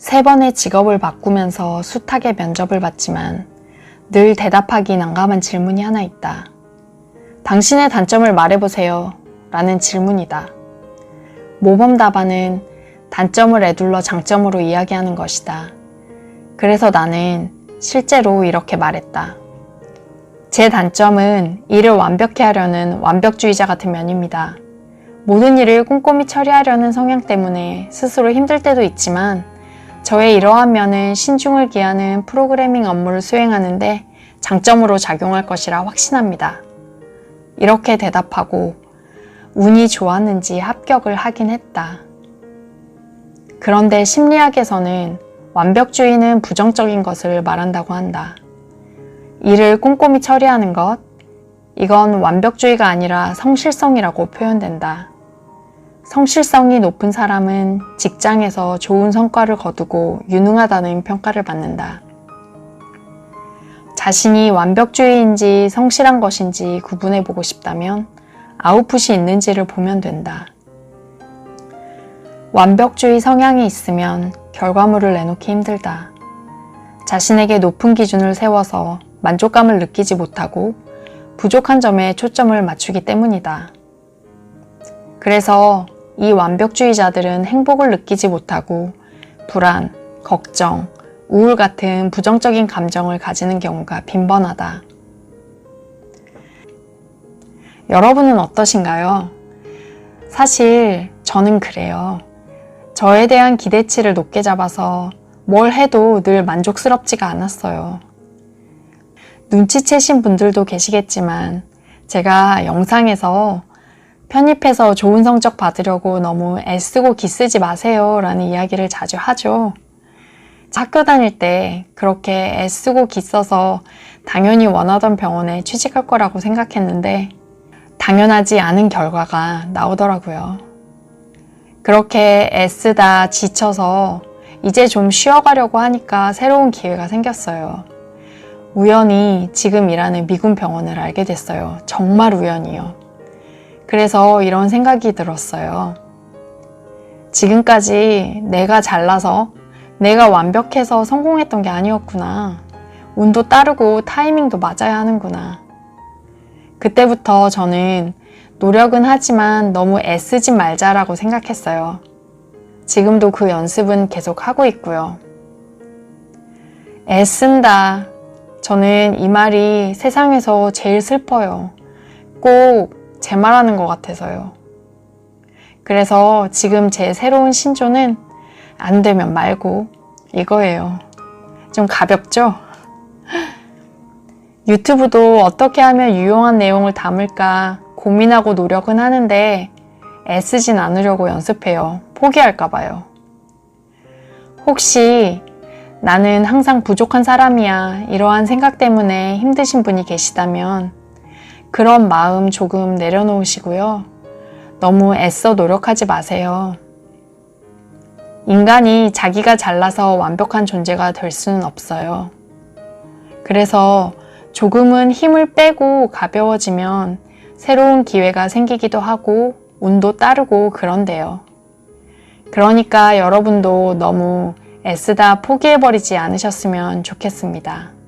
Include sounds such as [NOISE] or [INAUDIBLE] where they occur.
세 번의 직업을 바꾸면서 숱하게 면접을 봤지만 늘 대답하기 난감한 질문이 하나 있다. 당신의 단점을 말해보세요. 라는 질문이다. 모범 답안은 단점을 애둘러 장점으로 이야기하는 것이다. 그래서 나는 실제로 이렇게 말했다. 제 단점은 일을 완벽히 하려는 완벽주의자 같은 면입니다. 모든 일을 꼼꼼히 처리하려는 성향 때문에 스스로 힘들 때도 있지만 저의 이러한 면은 신중을 기하는 프로그래밍 업무를 수행하는데 장점으로 작용할 것이라 확신합니다. 이렇게 대답하고 운이 좋았는지 합격을 하긴 했다. 그런데 심리학에서는 완벽주의는 부정적인 것을 말한다고 한다. 일을 꼼꼼히 처리하는 것, 이건 완벽주의가 아니라 성실성이라고 표현된다. 성실성이 높은 사람은 직장에서 좋은 성과를 거두고 유능하다는 평가를 받는다. 자신이 완벽주의인지 성실한 것인지 구분해 보고 싶다면 아웃풋이 있는지를 보면 된다. 완벽주의 성향이 있으면 결과물을 내놓기 힘들다. 자신에게 높은 기준을 세워서 만족감을 느끼지 못하고 부족한 점에 초점을 맞추기 때문이다. 그래서 이 완벽주의자들은 행복을 느끼지 못하고 불안, 걱정, 우울 같은 부정적인 감정을 가지는 경우가 빈번하다. 여러분은 어떠신가요? 사실 저는 그래요. 저에 대한 기대치를 높게 잡아서 뭘 해도 늘 만족스럽지가 않았어요. 눈치채신 분들도 계시겠지만 제가 영상에서 편입해서 좋은 성적 받으려고 너무 애쓰고 기쓰지 마세요 라는 이야기를 자주 하죠. 학교 다닐 때 그렇게 애쓰고 기써서 당연히 원하던 병원에 취직할 거라고 생각했는데 당연하지 않은 결과가 나오더라고요. 그렇게 애쓰다 지쳐서 이제 좀 쉬어가려고 하니까 새로운 기회가 생겼어요. 우연히 지금 일하는 미군 병원을 알게 됐어요. 정말 우연이요. 그래서 이런 생각이 들었어요. 지금까지 내가 잘나서 내가 완벽해서 성공했던 게 아니었구나. 운도 따르고 타이밍도 맞아야 하는구나. 그때부터 저는 노력은 하지만 너무 애쓰지 말자라고 생각했어요. 지금도 그 연습은 계속 하고 있고요. 애쓴다. 저는 이 말이 세상에서 제일 슬퍼요. 꼭 제 말하는 것 같아서요. 그래서 지금 제 새로운 신조는 안 되면 말고 이거예요. 좀 가볍죠? [LAUGHS] 유튜브도 어떻게 하면 유용한 내용을 담을까 고민하고 노력은 하는데 애쓰진 않으려고 연습해요. 포기할까봐요. 혹시 나는 항상 부족한 사람이야. 이러한 생각 때문에 힘드신 분이 계시다면 그런 마음 조금 내려놓으시고요. 너무 애써 노력하지 마세요. 인간이 자기가 잘나서 완벽한 존재가 될 수는 없어요. 그래서 조금은 힘을 빼고 가벼워지면 새로운 기회가 생기기도 하고 운도 따르고 그런데요. 그러니까 여러분도 너무 애쓰다 포기해버리지 않으셨으면 좋겠습니다.